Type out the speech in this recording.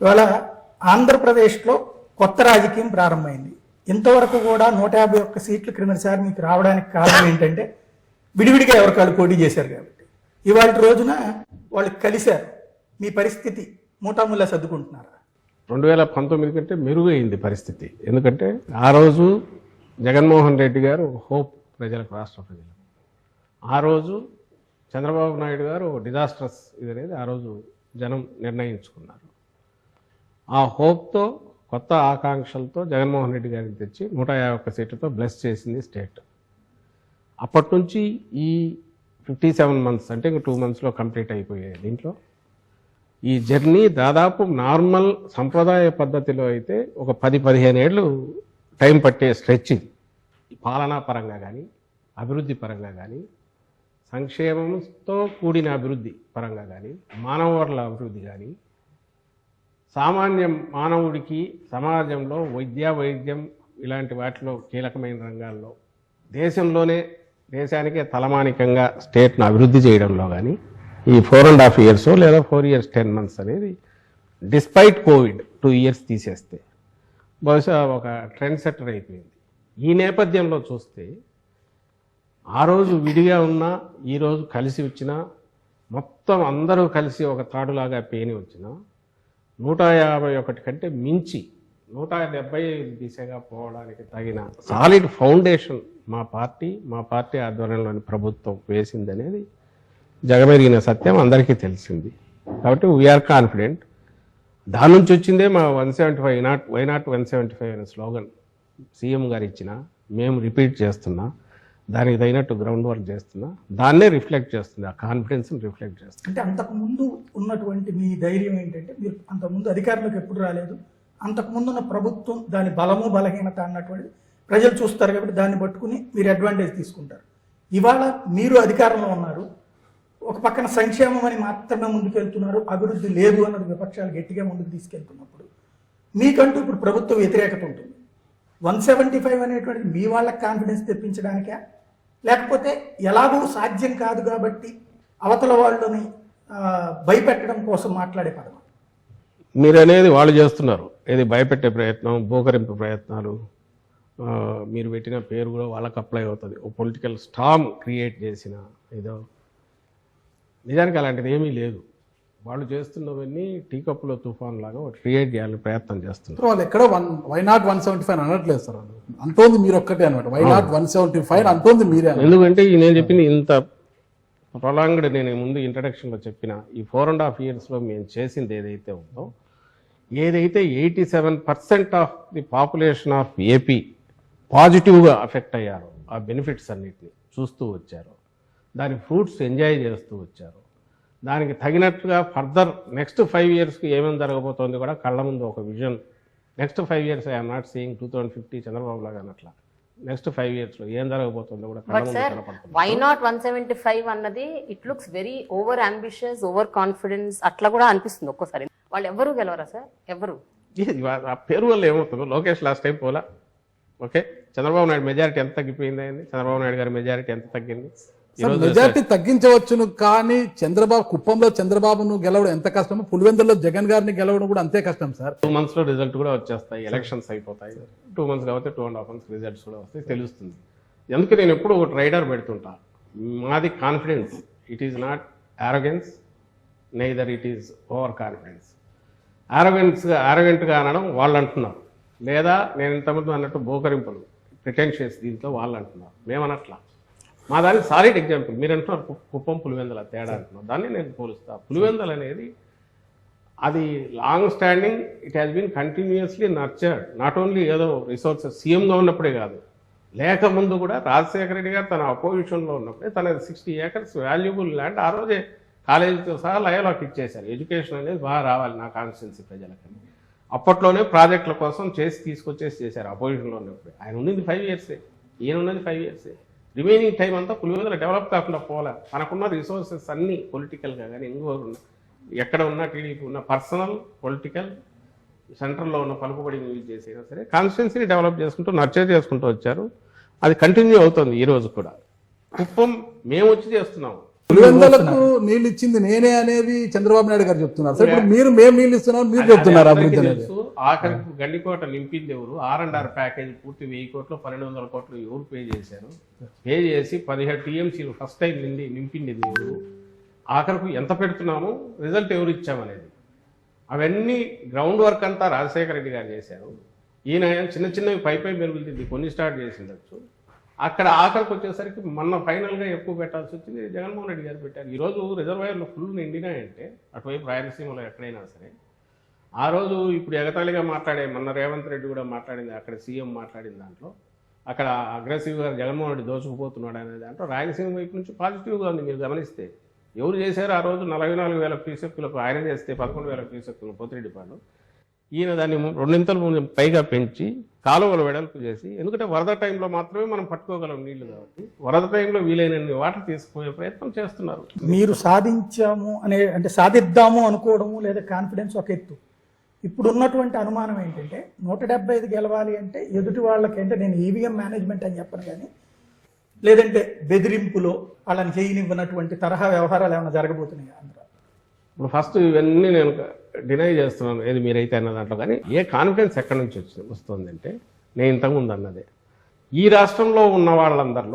ఇవాళ ఆంధ్రప్రదేశ్లో కొత్త రాజకీయం ప్రారంభమైంది. ఇంతవరకు కూడా నూట యాభై ఒక్క సీట్లు క్రిందసారి మీకు రావడానికి కారణం ఏంటంటే విడివిడిగా ఎవరికాళ్ళు పోటీ చేశారు కాబట్టి. ఇవాళ రోజున వాళ్ళు కలిశారు. మీ పరిస్థితి మూటాముల్లా సర్దుకుంటున్నారా? రెండు వేల పంతొమ్మిది కంటే మెరుగైంది పరిస్థితి. ఎందుకంటే ఆ రోజు జగన్మోహన్ రెడ్డి గారు హోప్ ప్రజలకు రాష్ట్ర ప్రజలకు. ఆ రోజు చంద్రబాబు నాయుడు గారు డిజాస్టర్స్ ఇది అనేది ఆ రోజు జనం నిర్ణయించుకున్నారు. ఆ హోప్తో కొత్త ఆకాంక్షలతో జగన్మోహన్ రెడ్డి గారికి తెచ్చి నూట యాభై ఒక్క సీట్లతో బ్లెస్ చేసింది స్టేట్. అప్పటి నుంచి ఈ ఫిఫ్టీ సెవెన్ మంత్స్ అంటే ఇంక టూ మంత్స్లో కంప్లీట్ అయిపోయాయి దీంట్లో. ఈ జర్నీ దాదాపు నార్మల్ సంప్రదాయ పద్ధతిలో అయితే ఒక పది పదిహేను ఏళ్ళు టైం పట్టే స్ట్రెచ్చింగ్. పాలనా పరంగా కానీ అభివృద్ధి పరంగా కానీ సంక్షేమంతో కూడిన అభివృద్ధి పరంగా కానీ మానవ వనరుల అభివృద్ధి కానీ సామాన్య మానవుడికి సమాజంలో వైద్య వైద్యం ఇలాంటి వాటిలో కీలకమైన రంగాల్లో దేశంలోనే దేశానికే తలమానికంగా స్టేట్ను అభివృద్ధి చేయడంలో కానీ ఈ ఫోర్ అండ్ హాఫ్ ఇయర్స్ లేదా ఫోర్ ఇయర్స్ టెన్ మంత్స్ అనేది డిస్పైట్ కోవిడ్ టూ ఇయర్స్ తీసేస్తే బహుశా ఒక ట్రెండ్ సెటర్ అయిపోయింది. ఈ నేపథ్యంలో చూస్తే ఆ రోజు విడిగా ఉన్నా ఈరోజు కలిసి వచ్చినా మొత్తం అందరూ కలిసి ఒక తాడులాగా పేని వచ్చినా నూట యాభై ఒకటి కంటే మించి నూట డెబ్బై దిశగా పోవడానికి తగిన సాలిడ్ ఫౌండేషన్ మా పార్టీ మా పార్టీ ఆధ్వర్యంలోని ప్రభుత్వం వేసిందనేది జగమెరిగిన సత్యం అందరికీ తెలిసింది. కాబట్టి వీఆర్ కాన్ఫిడెంట్ దాని నుంచి వచ్చిందే మా one seventy five not why not one seventy five అనే స్లోగన్ సీఎం గారు ఇచ్చిన మేము రిపీట్ చేస్తున్నా. దానికి తగినట్టు గ్రౌండ్ వర్క్ చేస్తున్నా దాన్నే రిఫ్లెక్ట్ చేస్తుంది ఆ కాన్ఫిడెన్స్ని రిఫ్లెక్ట్ చేస్తుంది. అంటే అంతకుముందు ఉన్నటువంటి మీ ధైర్యం ఏంటంటే మీరు అంతకుముందు అధికారంలోకి ఎప్పుడు రాలేదు అంతకుముందున్న ఉన్న ప్రభుత్వం దాని బలము బలహీనత అన్నటువంటి ప్రజలు చూస్తారు కాబట్టి దాన్ని పట్టుకుని మీరు అడ్వాంటేజ్ తీసుకుంటారు. ఇవాళ మీరు అధికారంలో ఉన్నారు ఒక పక్కన సంక్షేమం అని మాత్రమే ముందుకెళ్తున్నారు అభివృద్ధి లేదు అన్నది విపక్షాలు గట్టిగా ముందుకు తీసుకెళ్తున్నప్పుడు మీకంటూ ఇప్పుడు ప్రభుత్వ వ్యతిరేకత ఉంటుంది. వన్ సెవెంటీ ఫైవ్ అనేటువంటిది మీ వాళ్ళకి కాన్ఫిడెన్స్ తెప్పించడానికే? లేకపోతే ఎలాగూ సాధ్యం కాదు కాబట్టి అవతల వాళ్ళని భయపెట్టడం కోసం మాట్లాడే పదం. మీరు అనేది వాళ్ళు చేస్తున్నారు. ఏది భయపెట్టే ప్రయత్నం బోకరింపు ప్రయత్నాలు మీరు పెట్టిన పేరు కూడా వాళ్ళకి అప్లై అవుతుంది. ఓ పొలిటికల్ స్టామ్ క్రియేట్ చేసిన ఏదో. నిజానికి అలాంటిది ఏమీ లేదు. వాళ్ళు చేస్తున్నవన్నీ టీ కప్పులో తుఫాన్ లాగా క్రియేట్ చేయాలని ప్రయత్నం చేస్తున్నారు. వాళ్ళు ఎక్కడ one why not one seventy five అనట్లేదు సార్ అంటోంది మీరు ఒక్కటే అనమాట why not one seventy five అంటోంది మీరే. ఎందుకంటే ఈ నేను చెప్పింది ఇంత ప్రొలాంగ్డ్ నేను ముందు ఇంట్రడక్షన్లో చెప్పిన ఈ ఫోర్ అండ్ హాఫ్ ఇయర్స్లో మేము చేసింది ఏదైతే ఉందో ఏదైతే eighty seven percent of the population of AP పాజిటివ్గా అఫెక్ట్ అయ్యారో ఆ బెనిఫిట్స్ అన్నిటిని చూస్తూ వచ్చారు దాని ఫ్రూట్స్ ఎంజాయ్ చేస్తూ వచ్చారు దానికి తగినట్టుగా ఫర్దర్ నెక్స్ట్ ఫైవ్ ఇయర్స్కి ఏమేమి జరగబోతోంది కూడా కళ్ళ ముందు ఒక vision. Next five years I'm not seeing two thousand fifty Chandrababu లాగా అన్నట్ల. నెక్స్ట్ ఫైవ్ ఇయర్స్లో ఏం జరగబోతుందో కూడా why not one seventy five అన్నది it looks very over ambitious over confidence అట్లా కూడా అనిపిస్తుంది ఒక్కోసారి. వాళ్ళు ఎవరు గెలవరా సార్ ఎవరు? ఆ పేరు వల్ల ఏమవుతుందో. లోకేష్ లాస్ట్ టైం పోలా. ఓకే? చంద్రబాబు నాయుడు మెజారిటీ ఎంత తగ్గిపోయింది చంద్రబాబు నాయుడు గారి మెజారిటీ ఎంత తగ్గింది? మెజార్టీ తగ్గించవచ్చును కానీ చంద్రబాబు కుప్పంలో చంద్రబాబును గెలవడం ఎంత కష్టమో పులివెందుల్లో జగన్ గారిని గెలవడం కూడా అంతే కష్టం సార్. టూ మంత్స్లో రిజల్ట్ కూడా వచ్చేస్తాయి ఎలక్షన్స్ అయిపోతాయి. టూ మంత్స్ కాబట్టి two and half months results కూడా వస్తాయి తెలుస్తుంది. ఎందుకు నేను ఎప్పుడు ఒక రైడర్ పెడుతుంటా? మాది confidence it is not arrogance neither it is over confidence ఆరోగెన్స్గా ఆరోగెంట్గా అనడం వాళ్ళు అంటున్నారు. లేదా నేను ఇంతకుముందు అన్నట్టు బోకరింపులు ప్రిటెన్షియస్ దీంట్లో వాళ్ళు అంటున్నారు. మేమనట్లా. మా దానికి సాలిడ్ ఎగ్జాంపుల్ మీరు అంటున్నారు కుప్పం పులివెందల తేడా అంటున్నారు. దాన్ని నేను పోలుస్తా. పులివెందల అనేది అది long standing it has been continuously nurtured not only ఏదో రిసోర్సెస్ సీఎంగా ఉన్నప్పుడే కాదు. లేక ముందు కూడా రాజశేఖర రెడ్డి గారు తన అపోజిషన్లో ఉన్నప్పుడే తన సిక్స్టీ ఏకర్స్ వాల్యుబుల్ ల్యాండ్ ఆ రోజే కాలేజీతో సహా లయలోకి ఇచ్చేశారు. ఎడ్యుకేషన్ అనేది బాగా రావాలి నా కాన్స్టిట్యున్సీ ప్రజలకని అప్పట్లోనే ప్రాజెక్టుల కోసం చేసి తీసుకొచ్చేసి చేశారు అపోజిషన్లో ఉన్నప్పుడు. ఆయన ఉన్నది ఫైవ్ ఇయర్సే ఈయన ఉన్నది ఫైవ్ ఇయర్సే రిమైనింగ్ టైం అంతా పులివెందుల డెవలప్ కాకుండా పోలే మనకున్న రిసోర్సెస్ అన్నీ పొలిటికల్గా కానీ ఎంగో ఎక్కడ ఉన్న టీడీపీ ఉన్న పర్సనల్ పొలిటికల్ సెంట్రల్లో ఉన్న పలుకుబడి యూజ్ చేసినా సరే కాన్స్టిట్యున్సీని డెవలప్ చేసుకుంటూ నర్చర్ చేసుకుంటూ వచ్చారు. అది కంటిన్యూ అవుతుంది ఈరోజు కూడా. కుప్పం మేము వచ్చి చేస్తున్నాము పులివెందులకు నీళ్ళు ఇచ్చింది నేనే అనేది చంద్రబాబు నాయుడు గారు చెప్తున్నారు. సార్ ఇప్పుడు మీరు మేము నీళ్ళు ఇస్తున్నాం మీరు చెప్తున్నారు అభివృద్ధి అనేది. ఆఖరికి గండికోట నింపింది ఎవరు? ఆర్ అండ్ ఆర్ ప్యాకేజ్ పూర్తి వెయ్యి కోట్లు పన్నెండు వందల కోట్లు ఎవరు పే చేశారు? పే చేసి పదిహేడు టీఎంసీలు ఫస్ట్ టైం నిండి నింపింది ఎవరు ఆఖరికి ఎంత పెడుతున్నాము? రిజల్ట్ ఎవరు ఇచ్చామనేది. అవన్నీ గ్రౌండ్ వర్క్ అంతా రాజశేఖర రెడ్డి గారు చేశారు. ఈయన చిన్న చిన్నవి పై పై మెరుగులు కొన్ని స్టార్ట్ చేసిండొచ్చు. అక్కడ ఆఖరికి వచ్చేసరికి మొన్న ఫైనల్గా ఎక్కువ పెట్టాల్సి వచ్చింది జగన్మోహన్ రెడ్డి గారు పెట్టారు. ఈరోజు రిజర్వాయర్లు ఫుల్ నిండినాయంటే అటువైపు రాయలసీమలో ఎక్కడైనా సరే ఆ రోజు ఇప్పుడు ఎగతాళిగా మాట్లాడే మొన్న రేవంత్ రెడ్డి కూడా మాట్లాడింది అక్కడ సీఎం మాట్లాడిన దాంట్లో అక్కడ అగ్రెసివ్గా జగన్మోహన్ రెడ్డి దోచుకుపోతున్నాడు అనే దాంట్లో రాయలసీమ వైపు నుంచి పాజిటివ్గా ఉంది. మీరు గమనిస్తే ఎవరు చేశారు ఆ రోజు నలభై నాలుగు వేల క్యూసెక్కులకు ఆయన చేస్తే పదకొండు వేల క్యూసెక్కులు పోతిరెడ్డిపాడు ఈయన దాన్ని ము- రెండింతలు పైగా పెంచి కాలువలు వెడల్పు చేసి ఎందుకంటే వరద టైంలో మాత్రమే మనం పట్టుకోగలం నీళ్ళు కాబట్టి వరద టైంలో వీలైనన్ని వాటర్ తీసుకునే ప్రయత్నం చేస్తున్నారు. మీరు సాధించాము అనే అంటే సాధిద్దాము అనుకోవడము లేదా కాన్ఫిడెన్స్ ఒక ఎత్తు. ఇప్పుడు ఉన్నటువంటి అనుమానం ఏంటంటే నూట డెబ్బై ఐదు గెలవాలి అంటే ఎదుటి వాళ్ళకి అంటే నేను ఈవీఎం మేనేజ్మెంట్ అని చెప్పను కానీ లేదంటే బెదిరింపులో వాళ్ళని చేయనివ్వనటువంటి తరహా వ్యవహారాలు ఏమైనా జరగబోతున్నాయి ఆంధ్ర ఇప్పుడు ఫస్ట్ ఇవన్నీ నేను డినై చేస్తున్నాను. ఏది మీరైతే అన్న దాంట్లో కానీ ఏ కాన్ఫిడెన్స్ ఎక్కడి నుంచి వచ్చి వస్తుందంటే నేను ఇంతకుముందు అన్నదే. ఈ రాష్ట్రంలో ఉన్న వాళ్ళందరిలో